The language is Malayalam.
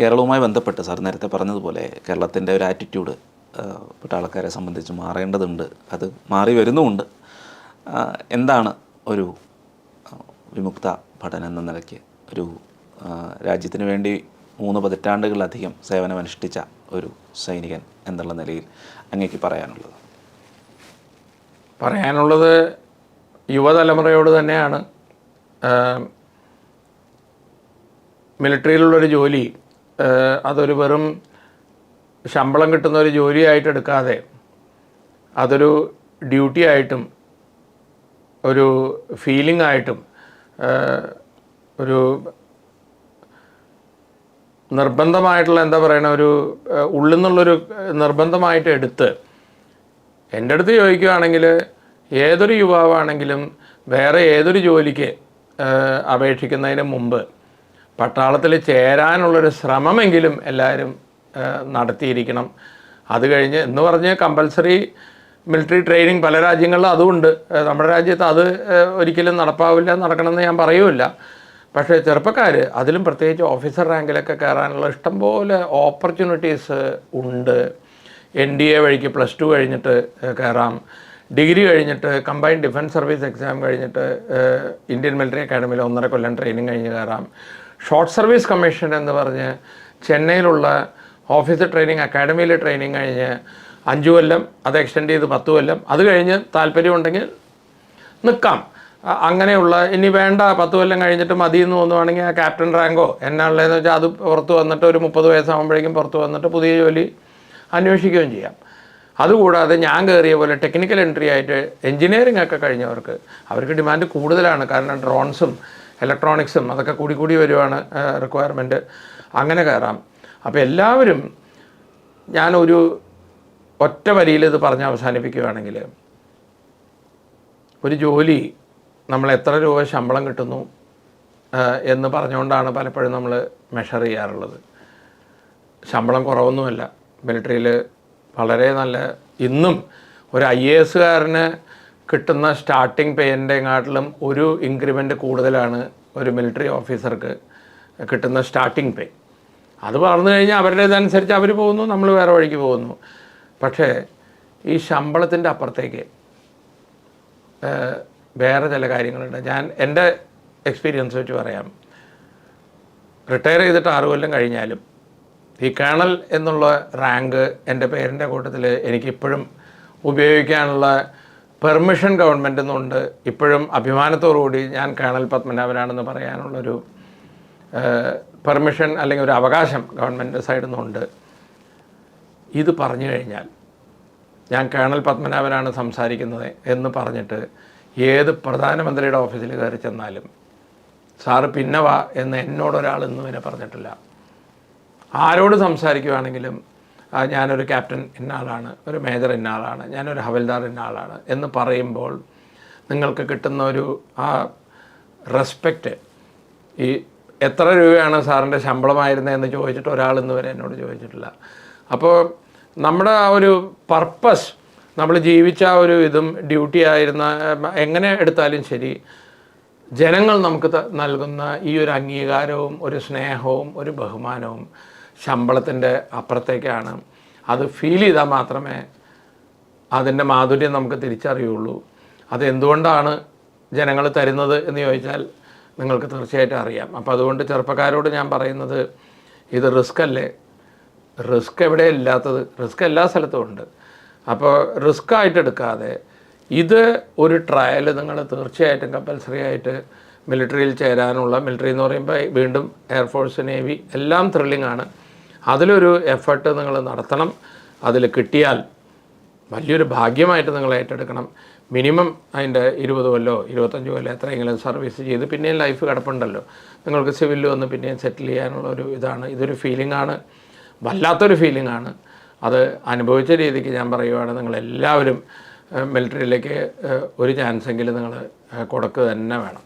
കേരളവുമായി ബന്ധപ്പെട്ട് സാർ നേരത്തെ പറഞ്ഞതുപോലെ കേരളത്തിന്റെ ഒരു ആറ്റിറ്റ്യൂഡ് പെട്ട ആൾക്കാരെ സംബന്ധിച്ച് മാറേണ്ടതുണ്ട്. അത് മാറി വരുന്നുമുണ്ട്. എന്താണ് ഒരു വിമുക്ത പഠനം എന്ന നിലയ്ക്ക് ഒരു രാജ്യത്തിന് വേണ്ടി മൂന്ന് പതിറ്റാണ്ടുകളിലധികം സേവനമനുഷ്ഠിച്ച ഒരു സൈനികൻ എന്നുള്ള നിലയിൽ അങ്ങേക്ക് പറയാനുള്ളത്? പറയാനുള്ളത് യുവതലമുറയോട് തന്നെയാണ്. മിലിറ്ററിയിലുള്ളൊരു ജോലി അതൊരു വെറും ശമ്പളം കിട്ടുന്ന ഒരു ജോലിയായിട്ട് എടുക്കാതെ അതൊരു ഡ്യൂട്ടി ആയിട്ടും ഒരു ഫീലിംഗ് ആയിട്ടും ഒരു നിർബന്ധമായിട്ടുള്ള എന്താ പറയണ ഒരു ഉള്ളിൽ നിന്നുള്ളൊരു നിർബന്ധമായിട്ട് എടുത്ത് എന്റെ അടുത്ത് ചോദിക്കുകയാണെങ്കിൽ ഏതൊരു യുവാവാണെങ്കിലും വേറെ ഏതൊരു ജോലിക്ക് അപേക്ഷിക്കുന്നതിന് മുമ്പ് പട്ടാളത്തിൽ ചേരാനുള്ളൊരു ശ്രമമെങ്കിലും എല്ലാവരും നടത്തിയിരിക്കണം. അത് കഴിഞ്ഞ് എന്ന് പറഞ്ഞ് കമ്പൽസറി മിലിറ്ററി ട്രെയിനിങ് പല രാജ്യങ്ങളിലും അതുമുണ്ട്. നമ്മുടെ രാജ്യത്ത് അത് ഒരിക്കലും നടപ്പാവില്ല നടക്കണമെന്ന് ഞാൻ പറയുമില്ല പക്ഷേ ചെറുപ്പക്കാർ അതിലും പ്രത്യേകിച്ച് ഓഫീസർ റാങ്കിലൊക്കെ കയറാനുള്ള ഇഷ്ടംപോലെ ഓപ്പർച്യൂണിറ്റീസ് ഉണ്ട്. എൻ ഡി എ വഴിക്ക് പ്ലസ് ടു കഴിഞ്ഞിട്ട് കയറാം. ഡിഗ്രി കഴിഞ്ഞിട്ട് കമ്പൈൻഡ് ഡിഫൻസ് സർവീസ് എക്സാം കഴിഞ്ഞിട്ട് ഇന്ത്യൻ മിലിറ്ററി അക്കാഡമിയിൽ ഒന്നര കൊല്ലം ട്രെയിനിങ് കഴിഞ്ഞ് കയറാം. ഷോർട്ട് സർവീസ് കമ്മീഷൻ എന്ന് പറഞ്ഞ് ചെന്നൈയിലുള്ള ഓഫീസ് ട്രെയിനിങ് അക്കാഡമിയിൽ ട്രെയിനിങ് കഴിഞ്ഞ് അഞ്ച് കൊല്ലം അത് എക്സ്റ്റെൻഡ് ചെയ്ത് പത്ത് കൊല്ലം അത് കഴിഞ്ഞ് താല്പര്യമുണ്ടെങ്കിൽ നിൽക്കാം. അങ്ങനെയുള്ള ഇനി വേണ്ട പത്ത് കൊല്ലം കഴിഞ്ഞിട്ട് മതി എന്ന് തോന്നുവാണെങ്കിൽ ആ ക്യാപ്റ്റൻ റാങ്കോ എന്നാളുള്ളതെന്ന് വെച്ചാൽ അത് പുറത്ത് വന്നിട്ട് ഒരു മുപ്പത് വയസ്സാകുമ്പോഴേക്കും പുറത്ത് വന്നിട്ട് പുതിയ ജോലി അന്വേഷിക്കുകയും ചെയ്യാം. അതുകൂടാതെ ഞാൻ കയറിയ പോലെ ടെക്നിക്കൽ എൻട്രി ആയിട്ട് എൻജിനീയറിംഗ് ഒക്കെ കഴിഞ്ഞവർക്ക് അവർക്ക് ഡിമാൻഡ് കൂടുതലാണ്. കാരണം ഡ്രോൺസും ഇലക്ട്രോണിക്സും അതൊക്കെ കൂടി കൂടി വരുവാണ് റിക്വയർമെന്റ് അങ്ങനെ കയറാം. അപ്പോൾ എല്ലാവരും ഞാനൊരു ഒറ്റ വരിയിൽ ഇത് പറഞ്ഞ് അവസാനിപ്പിക്കുകയാണെങ്കിൽ ഒരു ജോലി നമ്മൾ എത്ര രൂപ ശമ്പളം കിട്ടുന്നു എന്ന് പറഞ്ഞുകൊണ്ടാണ് പലപ്പോഴും നമ്മൾ മെഷർ ചെയ്യാറുള്ളത്. ശമ്പളം കുറവൊന്നുമല്ല. മിലിറ്ററിയിൽ വളരെ നല്ല ഇന്നും ഒരു ഐ എ എസുകാരന് കിട്ടുന്ന സ്റ്റാർട്ടിംഗ് പേയിന്റെങ്ങാട്ടിലും ഒരു ഇൻക്രിമെന്റ് കൂടുതലാണ് ഒരു മിലിറ്ററി ഓഫീസർക്ക് കിട്ടുന്ന സ്റ്റാർട്ടിംഗ് പേ അത് പറഞ്ഞു കഴിഞ്ഞാൽ അവരുടേതനുസരിച്ച് അവർ പോകുന്നു നമ്മൾ വേറെ വഴിക്ക് പോകുന്നു. പക്ഷേ ഈ ശമ്പളത്തിന്റെ അപ്പുറത്തേക്ക് വേറെ ചില കാര്യങ്ങളുണ്ട്. ഞാൻ എന്റെ എക്സ്പീരിയൻസ് വെച്ച് പറയാം. റിട്ടയർ ചെയ്തിട്ട് ആറു കൊല്ലം കഴിഞ്ഞാലും ഈ കേണൽ എന്നുള്ള റാങ്ക് എന്റെ പേരിന്റെ കൂട്ടത്തിൽ എനിക്കിപ്പോഴും ഉപയോഗിക്കാനുള്ള പെർമിഷൻ ഗവൺമെന്റ് നിന്നുണ്ട് ഇപ്പോഴും അഭിമാനത്തോടുകൂടി ഞാൻ കേണൽ പത്മനാഭനാണെന്ന് പറയാനുള്ളൊരു പെർമിഷൻ അല്ലെങ്കിൽ ഒരു അവകാശം ഗവൺമെന്റ് സൈഡിൽ നിന്നുണ്ട്. ഇത് പറഞ്ഞു കഴിഞ്ഞാൽ ഞാൻ കേണൽ പത്മനാഭനാണ് സംസാരിക്കുന്നത് എന്ന് പറഞ്ഞിട്ട് ഏത് പ്രധാനമന്ത്രിയുടെ ഓഫീസിൽ കയറി ചെന്നാലും സാറ് പിന്നെ വാ എന്ന് എന്നോടൊരാൾ ഇന്ന് വരെ പറഞ്ഞിട്ടില്ല. ആരോട് സംസാരിക്കുകയാണെങ്കിലും ആ, ഞാനൊരു ക്യാപ്റ്റൻ ഇന്നാളാണ് ഒരു മേജർ ഇന്നാളാണ് ഞാനൊരു ഹവൽദാർ ഇന്നാളാണ് എന്ന് പറയുമ്പോൾ നിങ്ങൾക്ക് കിട്ടുന്ന ഒരു ആ റെസ്പെക്റ്റ് ഈ എത്ര രൂപയാണ് സാറിന്റെ ശമ്പളമായിരുന്നത് എന്ന് ചോദിച്ചിട്ട് ഒരാൾ ഇന്ന് വരെ എന്നോട് ചോദിച്ചിട്ടില്ല. അപ്പോൾ നമ്മുടെ ആ ഒരു പർപ്പസ് നമ്മൾ ജീവിച്ച ആ ഒരു ഇതും ഡ്യൂട്ടി ആയിരുന്ന എങ്ങനെ എടുത്താലും ശരി ജനങ്ങൾ നമുക്ക് നൽകുന്ന ഈ ഒരു അംഗീകാരവും ഒരു സ്നേഹവും ഒരു ബഹുമാനവും ശമ്പളത്തിന്റെ അപ്പുറത്തേക്കാണ്. അത് ഫീൽ ചെയ്താൽ മാത്രമേ അതിന്റെ മാധുര്യം നമുക്ക് തിരിച്ചറിയുള്ളൂ. അതെന്തുകൊണ്ടാണ് ജനങ്ങൾ തരുന്നത് എന്ന് ചോദിച്ചാൽ നിങ്ങൾക്ക് തീർച്ചയായിട്ടും അറിയാം. അപ്പോൾ അതുകൊണ്ട് ചെറുപ്പക്കാരോട് ഞാൻ പറയുന്നത് ഇത് റിസ്ക് അല്ലേ? റിസ്ക് എവിടെ ഇല്ലാത്തത്? റിസ്ക് എല്ലാ സ്ഥലത്തും ഉണ്ട്. അപ്പോൾ റിസ്ക് ആയിട്ട് എടുക്കാതെ ഇത് ഒരു ട്രയൽ നിങ്ങൾ തീർച്ചയായിട്ടും കമ്പൽസറി ആയിട്ട് മിലിറ്ററിയിൽ ചേരാനുള്ള മിലിറ്ററി എന്ന് പറയുമ്പോൾ വീണ്ടും എയർഫോഴ്സ് നേവി എല്ലാം ത്രില്ലിംഗ് ആണ്. അതിലൊരു എഫേർട്ട് നിങ്ങൾ നടത്തണം. അതിൽ കിട്ടിയാൽ വലിയൊരു ഭാഗ്യമായിട്ട് നിങ്ങൾ ഏറ്റെടുക്കണം. മിനിമം അതിന്റെ ഇരുപത് കൊല്ലോ ഇരുപത്തഞ്ച് കൊല്ലോ എത്രയെങ്കിലും സർവീസ് ചെയ്ത് പിന്നെയും ലൈഫ് കിടപ്പുണ്ടല്ലോ. നിങ്ങൾക്ക് സിവിലിൽ വന്ന് പിന്നെയും സെറ്റിൽ ചെയ്യാനുള്ള ഒരു ഇതാണ്. ഇതൊരു ഫീലിംഗ് ആണ്. വല്ലാത്തൊരു ഫീലിംഗ് ആണ്. അത് അനുഭവിച്ച രീതിക്ക് ഞാൻ പറയുവാണ്. നിങ്ങളെല്ലാവരും മിലിറ്ററിയിലേക്ക് ഒരു ചാൻസെങ്കിലും നിങ്ങൾ കൊടുക്കുക തന്നെ വേണം.